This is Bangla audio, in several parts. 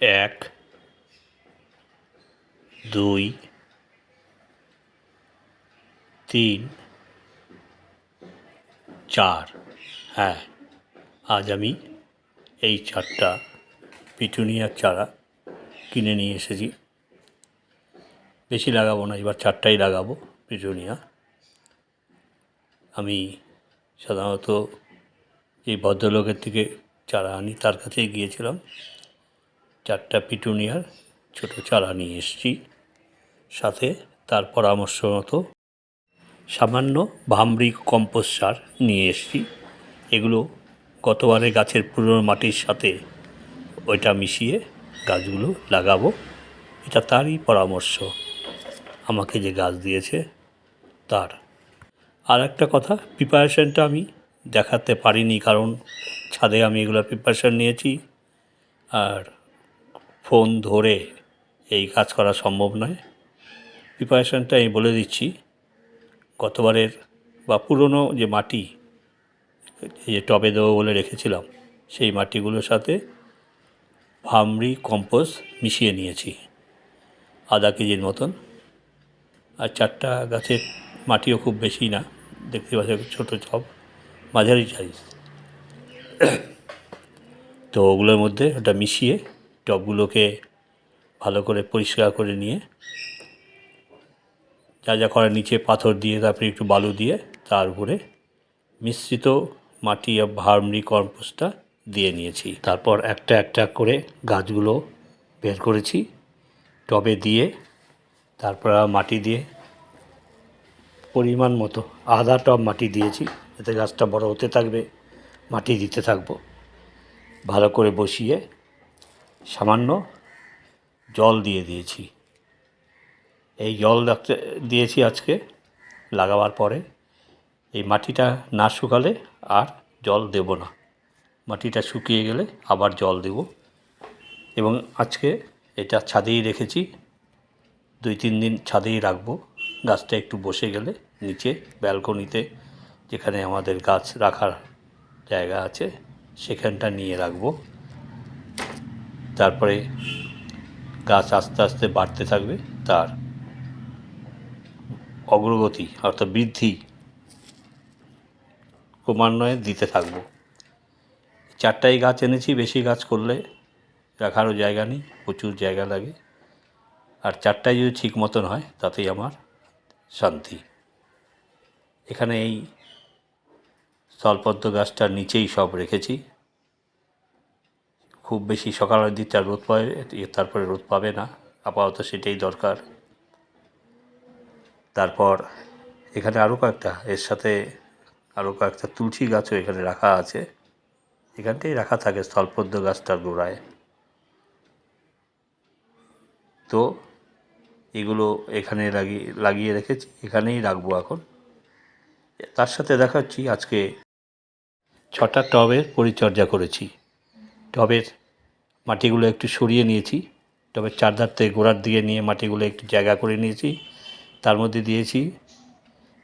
এক, দুই, তিন, চার। হ্যাঁ আজ আমি এই চারটা পিটুনিয়ার চারা কিনে নিয়ে এসেছি। বেশি লাগাবো না, এবার চারটাই লাগাবো পিটুনিয়া। আমি সাধারণত এই ভদ্রলোকের থেকে চারা আনি, তার কাছেই গিয়েছিলাম। চারটা পিটুনিয়ার ছোটো চারা নিয়ে এসেছি। সাথে তার পরামর্শ মতো সামান্য ভামরি কম্পোস্ট সার নিয়ে এসেছি। এগুলো গতবারে গাছের পুরনো মাটির সাথে ওইটা মিশিয়ে গাছগুলো লাগাবো। এটা তারই পরামর্শ। আমাকে যে গাছ দিয়েছে তার। আর একটা কথা প্রিপারেশনটা আমি দেখাতে পারিনি কারণ ছাদে আমি এগুলো প্রিপারেশন নিয়েছি। আর ফোন ধরে এই কাজ করা সম্ভব নয়। প্রিপারেশনটা আমি বলে দিচ্ছি। গতবারের বা পুরনো যে মাটি যে টবে দেবো বলে রেখেছিলাম, সেই মাটিগুলোর সাথে ভামরি কম্পোস্ট মিশিয়ে নিয়েছি। আধা কেজির মতন। আর চারটা গাছের মাটিও খুব বেশি না। দেখতে পাচ্ছি ছোটো টব, মাঝারি সাইজ তো ওগুলোর মধ্যে ওটা মিশিয়ে টবগুলোকে ভালো করে পরিষ্কার করে নিয়ে যা যা করার নিচে পাথর দিয়ে তারপরে একটু বালু দিয়ে তার উপরে মিশ্রিত মাটি আর ভার্মি কম্পোস্টটা দিয়ে নিয়েছি। তারপর একটা একটা করে গাছগুলো বের করেছি টবে দিয়ে, তারপর মাটি দিয়ে পরিমাণ মতো আধা টব মাটি দিয়েছি যাতে গাছটা বড় হতে থাকবে, মাটি দিতে থাকব। ভালো করে বসিয়ে সামান্য জল দিয়ে দিয়েছি। এই জল রাখতে দিয়েছি আজকে লাগাবার পরে। এই মাটিটা না শুকালে আর জল দেব না। মাটিটা শুকিয়ে গেলে আবার জল দেব। এবং আজকে এটা ছাদেই রেখেছি। দুই তিন দিন ছাদেই রাখব। গাছটা একটু বসে গেলে নিচে ব্যালকনিতে যেখানে আমাদের গাছ রাখার জায়গা আছে, সেখানটা নিয়ে রাখব। তারপরে গাছ আস্তে আস্তে বাড়তে থাকবে, তার অগ্রগতি অর্থাৎ বৃদ্ধি ক্রমান্বয়ে দিতে থাকব। চারটাই গাছ এনেছি, বেশি গাছ করলে রাখারও জায়গা নেই, প্রচুর জায়গা লাগে। আর চারটাই যদি ঠিক মতন হয়, তাতেই আমার শান্তি। এখানে এই স্থলপদ্ম গাছটার নিচেই সব রেখেছি। খুব বেশি সকালের দিকটা রোদ পাবে তারপরে রোদ পাবে না। আপাতত সেটাই দরকার। তারপর এখানে আরও কয়েকটা, এর সাথে আরও কয়েকটা তুলসী গাছও এখানে রাখা আছে। এখানটাই রাখা থাকে স্থলপদ্ম গাছটার গোড়ায়। তো এগুলো এখানে লাগিয়ে লাগিয়ে রেখেছি, এখানেই রাখব এখন। তার সাথে দেখাচ্ছি আজকে ছটা টবের পরিচর্যা করেছি। টবের মাটিগুলো একটু সরিয়ে নিয়েছি। টবের চারধার থেকে গোড়ার দিকে নিয়ে মাটিগুলো একটু জায়গা করে নিয়েছি। তার মধ্যে দিয়েছি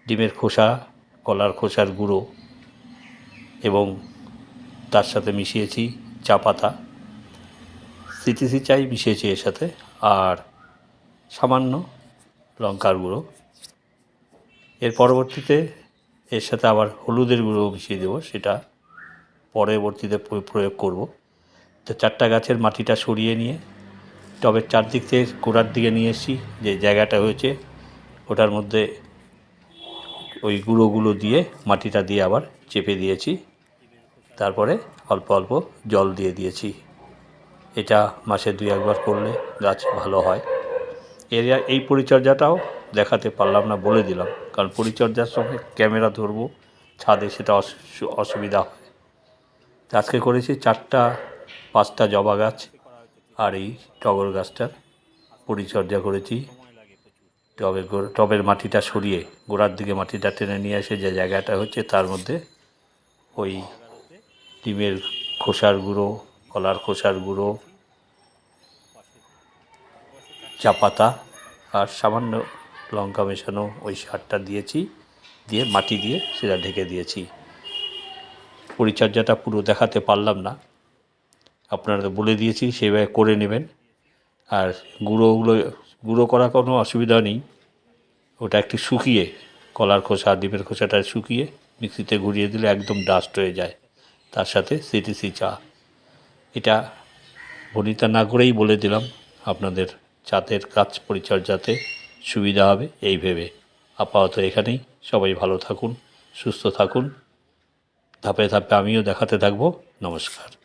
ডিমের খোসা, কলার খোসার গুঁড়ো এবং তার সাথে মিশিয়েছি চা পাতা। সিটিসি চাই মিশিয়েছি এর সাথে। আর সামান্য লঙ্কার গুঁড়ো। এর পরবর্তীতে এর সাথে আবার হলুদের গুঁড়ো মিশিয়ে দেবো, সেটা পরবর্তীতে প্রয়োগ করব। তো চারটা গাছের মাটিটা সরিয়ে নিয়ে টবের চারদিক থেকে গোড়ার দিকে নিয়ে এসেছি, যে জায়গাটা হয়েছে, ওটার মধ্যে ওই গুঁড়োগুলো দিয়ে মাটিটা দিয়ে আবার চেপে দিয়েছি। তারপরে অল্প অল্প জল দিয়ে দিয়েছি। এটা মাসে দুই একবার করলে গাছ ভালো হয়। এর এই পরিচর্যাটাও দেখাতে পারলাম না বলে দিলাম, কারণ পরিচর্যার সঙ্গে ক্যামেরা ধরবো, ছাদে সেটা অসুবিধা হয়। আজকে করেছি চারটা পাঁচটা জবা গাছ আর এই টগর গাছটার পরিচর্যা করেছি। টবে টবের মাটিটা সরিয়ে, গোড়ার দিকে মাটিটা টেনে নিয়ে এসে যে জায়গাটা হচ্ছে তার মধ্যে ওই ডিমের খোসার গুঁড়ো, কলার খোসার গুঁড়ো, চা পাতা আর সামান্য লঙ্কা মেশানো ওই সারটা দিয়েছি, দিয়ে মাটি দিয়ে সেটা ঢেকে দিয়েছি। পরিচর্যাটা পুরো দেখাতে পারলাম না। আপনারা বলে দিয়েছি সেইভাবে করে নেবেন। আর গুঁড়োগুলো, গুঁড়ো করা কোনো অসুবিধা নেই। ওটা একটু শুকিয়ে, কলার খোসা, ডিমের খোসাটা শুকিয়ে মিক্সিতে ঘুরিয়ে দিলে একদম ডাস্ট হয়ে যায়। তার সাথে সিটিসি চা। এটা ভনিতা না করেই বলে দিলাম, আপনাদের চাতের কাজ পরিচর্যাতে সুবিধা হবে এই ভেবে। আপাতত এখানেই, সবাই ভালো থাকুন, সুস্থ থাকুন। ধাপে ধাপে আমিও দেখাতে থাকব। নমস্কার।